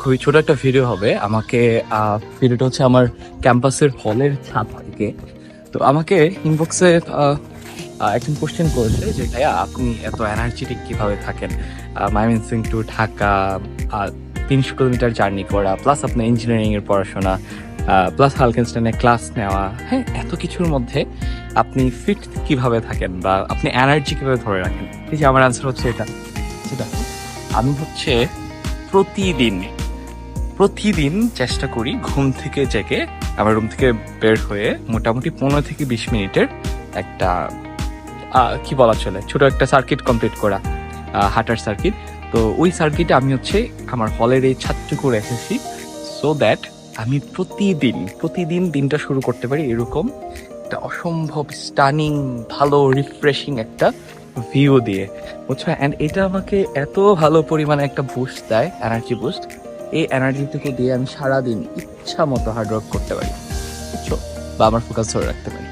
খুবই ছোট একটা ভিডিও হবে। আমাকে ভিডিওটা হচ্ছে আমার ক্যাম্পাসের হলের ছাদ থেকে। তো আমাকে ইনবক্সে একজন কোশ্চেন করেছে যে, ভাইয়া, আপনি এত এনার্জেটিক কীভাবে থাকেন? মাইমিনসিং টু ঢাকা তিনশো কিলোমিটার জার্নি করা প্লাস আপনার ইঞ্জিনিয়ারিং এর পড়াশোনা প্লাস হালকেনস্টাইনে ক্লাস নেওয়া। হ্যাঁ এত কিছুর মধ্যে আপনি ফিট কীভাবে থাকেন বা আপনি এনার্জি কীভাবে ধরে রাখেন? এই যে আমার অ্যান্সার হচ্ছে এটা। সেটা, আমি হচ্ছে প্রতিদিন প্রতিদিন চেষ্টা করি ঘুম থেকে জেগে, আমার রুম থেকে বের হয়ে মোটামুটি পনেরো থেকে বিশ মিনিটের একটা কি বলা চলে, ছোট একটা সার্কিট কমপ্লিট করা হাঁটার সার্কিট তো ওই সার্কিটে আমি হচ্ছে আমার হলের এই ছাদটুকু রেখেছি সো দ্যাট আমি প্রতিদিন প্রতিদিন দিনটা শুরু করতে পারি এরকম একটা অসম্ভব স্টানিং ভালো রিফ্রেশিং একটা ভিউ দিয়ে, বুঝছ? অ্যান্ড এটা আমাকে এত ভালো পরিমাণে একটা বুস্ট দেয় এনার্জি বুস্ট এই এনার্জিটুকু দিয়ে আমি সারাদিন ইচ্ছা মতো হার্ড ওয়ার্ক করতে পারি, বুঝছ? বা আমার ফোকাস ধরে রাখতে পারি।